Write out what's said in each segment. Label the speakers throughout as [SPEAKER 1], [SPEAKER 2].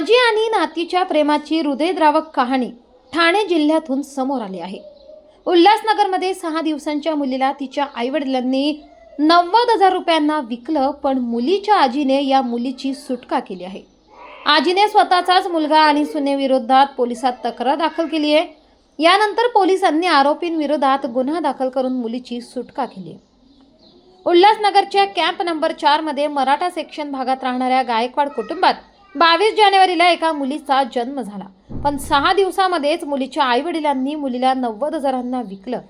[SPEAKER 1] आजी आणि नातीच्या प्रेमाची हृदयद्रावक कहाणी ठाणे जिल्ह्यातून समोर आली आहे. उल्हासनगरमध्ये सहा दिवसांच्या मुलीला तिच्या आईवडिलांनी नव्वद हजार रुपयांना विकलं पण मुलीच्या आजीने या मुलीची सुटका केली आहे. आजीने स्वतःचाच मुलगा आणि सुनेविरोधात पोलिसात तक्रार दाखल केली आहे. यानंतर पोलिसांनी आरोपींविरोधात गुन्हा दाखल करून मुलीची सुटका केली आहे. उल्हासनगरच्या कॅम्प नंबर चारमध्ये मराठा सेक्शन भागात राहणाऱ्या गायकवाड कुटुंबात बावीस जानेवारीला एका मुलीचा जन्म झाला. पण सहा दिवसामध्येच मुलीच्या आई वडिलांनी मुलीला नव्वद हजारांना विकलं.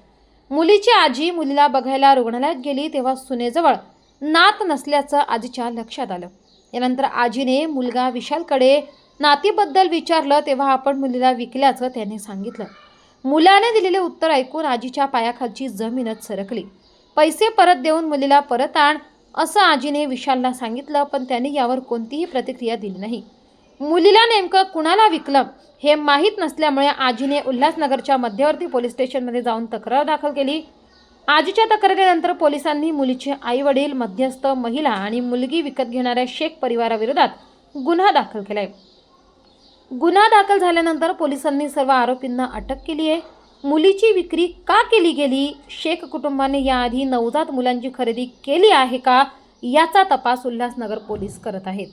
[SPEAKER 1] मुलीची आजी मुलीला बघायला रुग्णालयात गेली तेव्हा सुनेजवळ नात नसल्याचं आजीच्या लक्षात आलं. यानंतर आजीने मुलगा विशालकडे नातीबद्दल विचारलं तेव्हा आपण मुलीला विकल्याचं त्याने सांगितलं. मुलाने दिलेले उत्तर ऐकून आजीच्या पायाखालची जमीनच सरकली. पैसे परत देऊन मुलीला परत आण असं आजीने विशालला सांगितलं पण त्याने यावर कोणतीही प्रतिक्रिया दिली नाही. मुलीला नेमकं कुणाला विकलं हे माहीत नसल्यामुळे आजीने उल्हासनगरच्या मध्यवर्ती पोलीस स्टेशनमध्ये जाऊन तक्रार दाखल केली. आजीच्या तक्रारीनंतर पोलिसांनी मुलीचे आई वडील मध्यस्थ महिला आणि मुलगी विकत घेणाऱ्या शेख परिवाराविरोधात गुन्हा दाखल केलाय. गुन्हा दाखल झाल्यानंतर पोलिसांनी सर्व आरोपींना अटक केली आहे मुलीची विक्री का केली गेली? शेख कुटुंबाने याआधी नवजात मुलांची खरेदी केली आहे का? याचा तपास उल्हासनगर पोलीस करत आहेत.